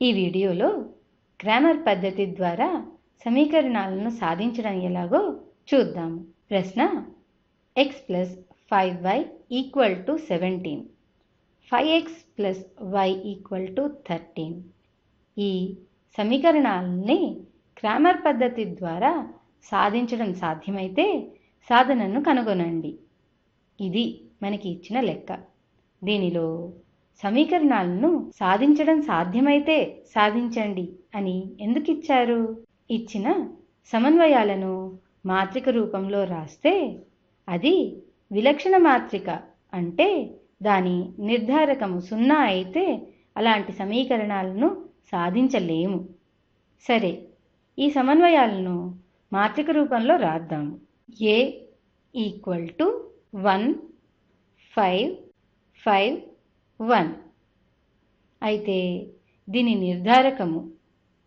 ఈ వీడియోలో గ్రామర్ పద్ధతి ద్వారా సమీకరణాలను సాధించడం ఎలాగో చూద్దాము ప్రశ్న x plus five y equal to seventeen five x plus y equal to thirteen ఈ సమీకరణాలని గ్రామర్ పద్ధతి ద్వారా సాధించడం సాధ్యమైతే సాధనను కనుగొనండి. ఇది మనకి ఇచ్చిన లెక్క. దీనిలో సమీకరణాలను సాధించడం సాధ్యమైతే సాధించండి అని ఎందుకు ఇచ్చారు ఇచ్చిన సమన్వయాలను మాత్రిక రూపంలో రాస్తే అది విలక్షణ మాత్రిక అంటే దాని నిర్ధారకము సున్నా అయితే అలాంటి సమీకరణాలను సాధించలేము. సరే ఈ సమన్వయాలను మాత్రిక రూపంలో రాద్దాము A equal to one five five one. అయితే దీని నిర్ధారకము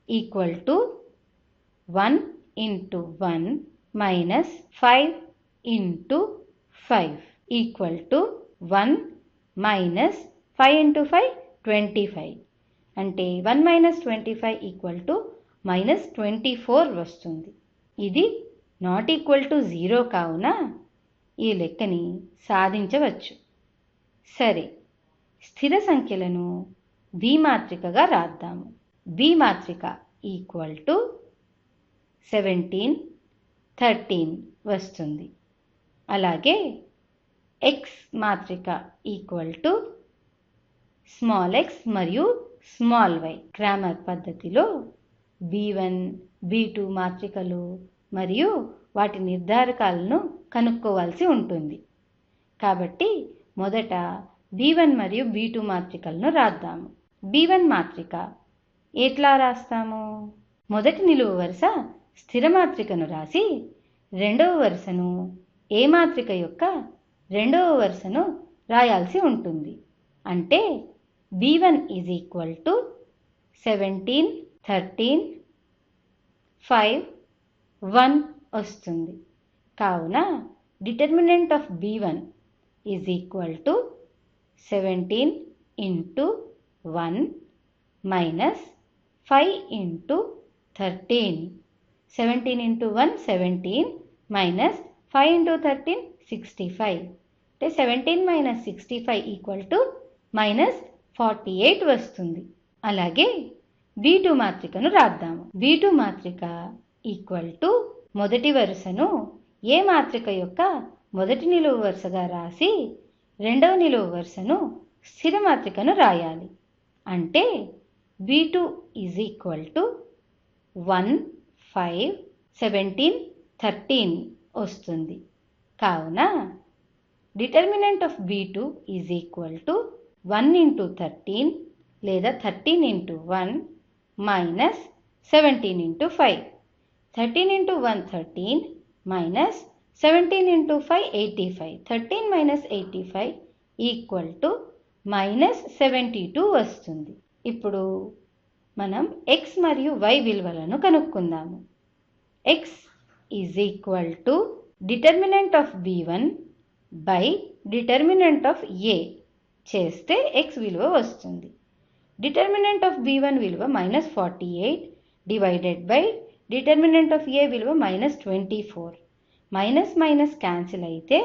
equal to one into one minus five into five equal to one minus five into five twenty five అంటే one minus twenty five equal to minus twenty four వస్తుంది. ఇది not equal to zero కావున ఈ లెక్కని సాధించవచ్చు. సరే స్థిర సంఖ్యలను మాత్రికగా రాద్దాము. మాత్రిక ఈక్వల్ టు సెవెంటీన్ థర్టీన్ వస్తుంది. అలాగే ఎక్స్ మాత్రిక ఈక్వల్ టు స్మాల్ ఎక్స్ మరియు స్మాల్ వై గ్రామర్ పద్ధతిలో బీ వన్ బీ టూ మాత్రికలు మరియు వాటి నిర్ధారకాలను కనుక్కోవాల్సి ఉంటుంది. కాబట్టి మొదట బీ వన్ మరియు బీ టూ మాత్రికలను రాద్దాము. బీ వన్ మాత్రిక ఎట్లా రాస్తాము? మొదటి నిలువు వరుస స్థిర మాత్రికను రాసి రెండవ వరుసను ఏ మాత్రిక యొక్క రెండవ వరుసను రాయాల్సి ఉంటుంది. అంటే B one is equal to seventeen thirteen five one వస్తుంది. కావున determinant of B one is equal to seventeen into one minus five into thirteen seventeen into one seventeen minus five into thirteen sixty five అంటే seventeen minus sixty five equal to minus forty eight వస్తుంది. అలాగే B two మాత్రికను రాద్దాము. B two మాత్రిక equal to మొదటి వరుసను ఏ మాత్రిక యొక్క మొదటి నిలువు వరుసగా రాసి రెండవ నిలువు వరుసను స్థిర మాత్రికను రాయాలి. అంటే B two is equal to one five seventeen thirteen వస్తుంది. కావున determinant of B two is equal to one into thirteen లేదా thirteen into one minus seventeen into five thirteen into one thirteen minus seventeen into five eighty five thirteen minus eighty five equal to minus seventy two వస్తుంది. ఇప్పుడు మనం X మరియు why విలువలను కనుక్కుందాము. X is equal to determinant of B one by determinant of A చేస్తే X విలువ వస్తుంది. Determinant of B one విలువ minus forty eight divided by determinant of A విలువ minus twenty four minus minus cancel అయితే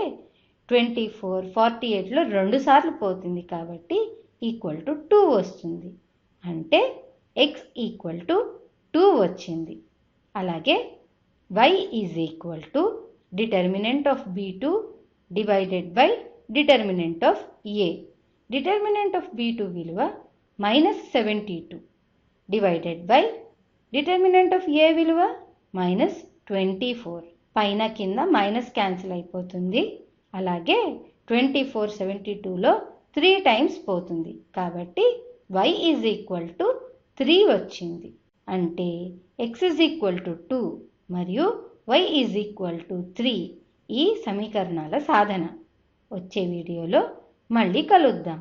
twenty four forty ఎయిట్లో రెండు సార్లు పోతుంది కాబట్టి ఈక్వల్ టు టూ వస్తుంది. అంటే ఎక్స్ ఈక్వల్ టు టూ వచ్చింది. అలాగే y is equal to determinant of B two divided by determinant of A determinant of B two విలువ minus seventy two divided by determinant of A విలువ minus twenty four పైన కింద minus cancel అయిపోతుంది. అలాగే twenty four seventy టూలో three times పోతుంది. కాబట్టి y is equal to three వచ్చింది. అంటే x is equal to two మరియు y is equal to three ఈ సమీకరణాల సాధన. వచ్చే వీడియోలో మళ్ళీ కలుద్దాం.